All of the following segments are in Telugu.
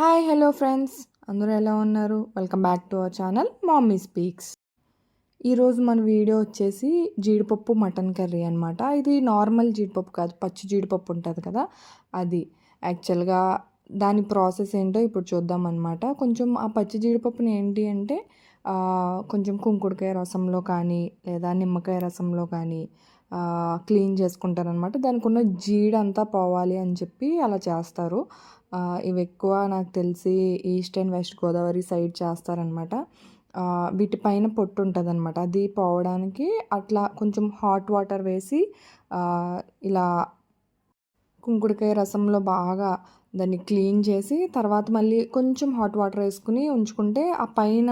Hi hello friends. అందరూ ఎలా ఉన్నారు? Welcome back to our channel mommy speaks. ఈరోజు మన వీడియో వచ్చేసి జీడిపప్పు మటన్ కర్రీ అనమాట ఇది నార్మల్ జీడిపప్పు కాదు పచ్చి జీడిపప్పు ఉంటుంది కదా అది. యాక్చువల్గా దాని ప్రాసెస్ ఏంటో ఇప్పుడు చూద్దాం అనమాట కొంచెం ఆ పచ్చి జీడిపప్పుని ఏంటి అంటే కొంచెం కుంకుడుకాయ రసంలో కానీ లేదా నిమ్మకాయ రసంలో కానీ క్లీన్ చేసుకుంటారనమాట దానికి ఉన్న జీడంతా పోవాలి అని చెప్పి అలా చేస్తారు. ఇవి ఎక్కువ నాకు తెలిసి east and west Godavari side చేస్తారనమాట వీటిపైన పొట్టు ఉంటుంది అనమాట అది పోవడానికి అట్లా కొంచెం హాట్ వాటర్ వేసి ఇలా కుంకుడుకాయ రసంలో బాగా దాన్ని క్లీన్ చేసి తర్వాత మళ్ళీ కొంచెం హాట్ వాటర్ వేసుకుని ఉంచుకుంటే ఆ పైన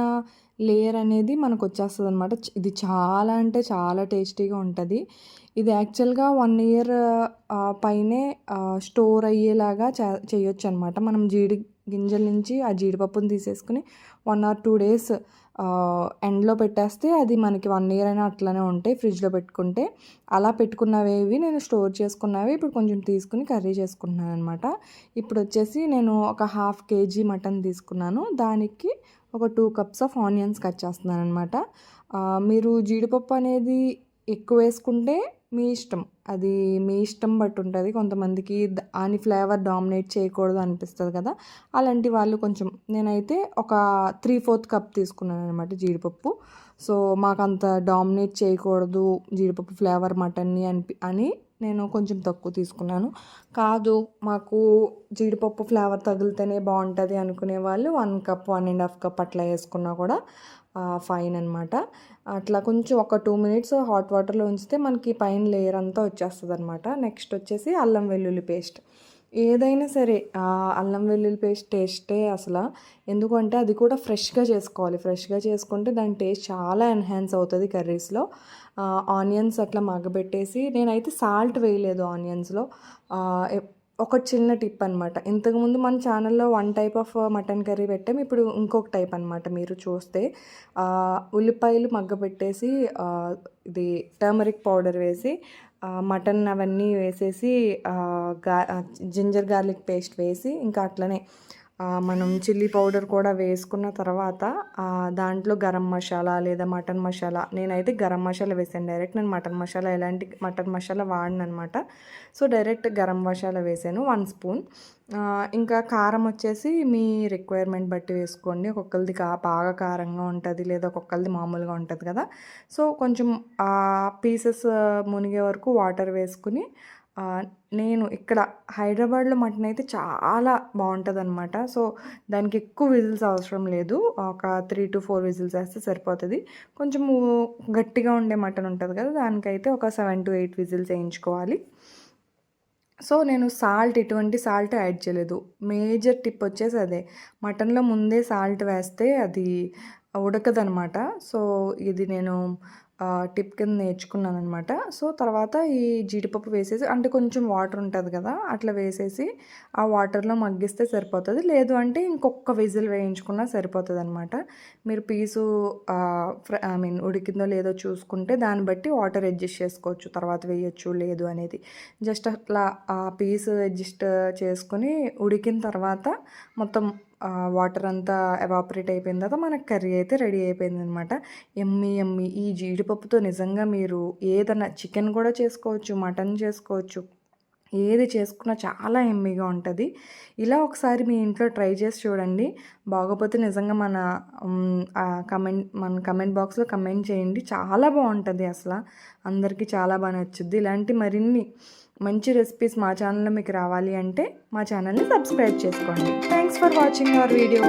లేయర్ అనేది మనకు వచ్చేస్తుంది అనమాట ఇది చాలా అంటే చాలా టేస్టీగా ఉంటుంది. ఇది యాక్చువల్గా వన్ ఇయర్ పైనే స్టోర్ అయ్యేలాగా చే చేయొచ్చు అనమాట మనం జీడి గింజల నుంచి ఆ జీడిపప్పుని తీసేసుకుని వన్ ఆర్ టూ డేస్ ఎండ్లో పెట్టేస్తే అది మనకి వన్ ఇయర్ అయినా అట్లనే ఉంటాయి ఫ్రిడ్జ్లో పెట్టుకుంటే. అలా పెట్టుకున్నవి నేను స్టోర్ చేసుకున్నవి ఇప్పుడు కొంచెం తీసుకుని కర్రీ చేసుకుంటున్నాను అనమాట ఇప్పుడు వచ్చేసి నేను ఒక హాఫ్ కేజీ మటన్ తీసుకున్నాను. దానికి ఒక two cups of onions cut చేస్తున్నాను అనమాట మీరు జీడిపప్పు అనేది ఎక్కువ వేసుకుంటే మీ ఇష్టం. అది మీ ఇష్టం బట్టి ఉంటుంది కొంతమందికి దాని ఫ్లేవర్ డామినేట్ చేయకూడదు అనిపిస్తుంది కదా. అలాంటి వాళ్ళు కొంచెం నేనైతే ఒక త్రీ ఫోర్త్ కప్ తీసుకున్నాను అనమాట జీడిపప్పు. సో మాకు అంత డామినేట్ చేయకూడదు జీడిపప్పు ఫ్లేవర్ మటన్ని అనిపి అని నేను కొంచెం తక్కువ తీసుకున్నాను. కాదు మాకు జీడిపప్పు ఫ్లేవర్ తగిలితేనే బాగుంటుంది అనుకునే వాళ్ళు one cup one and half cup అట్లా వేసుకున్నా కూడా ఫైన్ అనమాట అట్లా కొంచెం ఒక టూ మినిట్స్ హాట్ వాటర్లో ఉంచితే మనకి పైన లేయర్ అంతా వచ్చేస్తుంది అనమాట నెక్స్ట్ వచ్చేసి అల్లం వెల్లుల్లి పేస్ట్. ఏదైనా సరే అల్లం వెల్లుల్లి పేస్ట్ టేస్టే అసలు. ఎందుకంటే అది కూడా ఫ్రెష్గా చేసుకోవాలి. ఫ్రెష్గా చేసుకుంటే దాని టేస్ట్ చాలా ఎన్హాన్స్ అవుతుంది కర్రీస్లో. ఆనియన్స్ అట్లా మగ్గబెట్టేసి నేనైతే సాల్ట్ వేయలేదు ఆనియన్స్లో. ఒక చిన్న టిప్ అనమాట ఇంతకుముందు మన ఛానల్లో one type of mutton curry పెట్టాం ఇప్పుడు ఇంకొక టైప్ అనమాట మీరు చూస్తే. ఉల్లిపాయలు మగ్గబెట్టేసి ఇది టర్మరిక్ పౌడర్ వేసి మటన్ అవన్నీ వేసేసి గా జింజర్ గార్లిక్ పేస్ట్ వేసి ఇంకా అట్లనే మనం చిల్లీ పౌడర్ కూడా వేసుకున్న తర్వాత దాంట్లో గరం మసాలా లేదా మటన్ మసాలా నేనైతే గరం మసాలా వేసాను. డైరెక్ట్ నేను మటన్ మసాలా ఎలాంటి మటన్ మసాలా వాడిన అనమాట సో డైరెక్ట్ గరం మసాలా వేసాను వన్ స్పూన్. ఇంకా కారం వచ్చేసి మీ రిక్వైర్మెంట్ బట్టి వేసుకోండి. ఒక్కొక్కరిది కా బాగా కారంగా ఉంటుంది లేదా ఒక్కొక్కరిది మామూలుగా ఉంటుంది కదా. సో కొంచెం ఆ పీసెస్ మునిగే వరకు వాటర్ వేసుకుని నేను ఇక్కడ హైదరాబాద్లో మటన్ అయితే చాలా బాగుంటుంది అనమాట సో దానికి ఎక్కువ విజిల్స్ అవసరం లేదు. ఒక త్రీ టు ఫోర్ విజిల్స్ వేస్తే సరిపోతుంది. కొంచెం గట్టిగా ఉండే మటన్ ఉంటుంది కదా దానికైతే ఒక సెవెన్ టు ఎయిట్ విజిల్స్ వేయించుకోవాలి. సో నేను సాల్ట్ ఎటువంటి సాల్ట్ యాడ్ చేయలేదు. మేజర్ టిప్ వచ్చేసి అదే. మటన్లో ముందే సాల్ట్ వేస్తే అది ఉడకదనమాట సో ఇది నేను టిప్ కింద నేర్చుకున్నాను అనమాట సో తర్వాత ఈ జీడిపప్పు వేసేసి అంటే కొంచెం వాటర్ ఉంటుంది కదా అట్లా వేసేసి ఆ వాటర్లో మగ్గిస్తే సరిపోతుంది. లేదు అంటే ఇంకొక విజిల్ వేయించుకున్నా సరిపోతుంది అనమాట మీరు పీసు ఐ మీన్ ఉడికిందో లేదో చూసుకుంటే దాన్ని బట్టి వాటర్ అడ్జస్ట్ చేసుకోవచ్చు. తర్వాత వేయచ్చు లేదు అనేది. జస్ట్ అట్లా ఆ పీస్ అడ్జస్ట్ చేసుకుని ఉడికిన తర్వాత మొత్తం వాటర్ అంతా ఎవాపరేట్ అయిపోయిన తర్వాత మనకు కర్రీ అయితే రెడీ అయిపోయింది అనమాట ఎమ్మి ఎమ్మి. ఈ జీడిపప్పుతో నిజంగా మీరు ఏదైనా చికెన్ కూడా చేసుకోవచ్చు మటన్ చేసుకోవచ్చు ఏది చేసుకున్నా చాలా ఎమ్మిగా ఉంటుంది. ఇలా ఒకసారి మీ ఇంట్లో ట్రై చేసి చూడండి. బాగోపోతే నిజంగా మన కమెంట్ మన కమెంట్ బాక్స్లో కమెంట్ చేయండి. చాలా బాగుంటుంది అసలు. అందరికీ చాలా బాగా నచ్చుద్ది. ఇలాంటి మరిన్ని మంచి రెసిపీస్ మా ఛానల్లో మీకు రావాలి అంటే మా ఛానల్ని సబ్స్క్రైబ్ చేసుకోండి. Thanks for watching our video.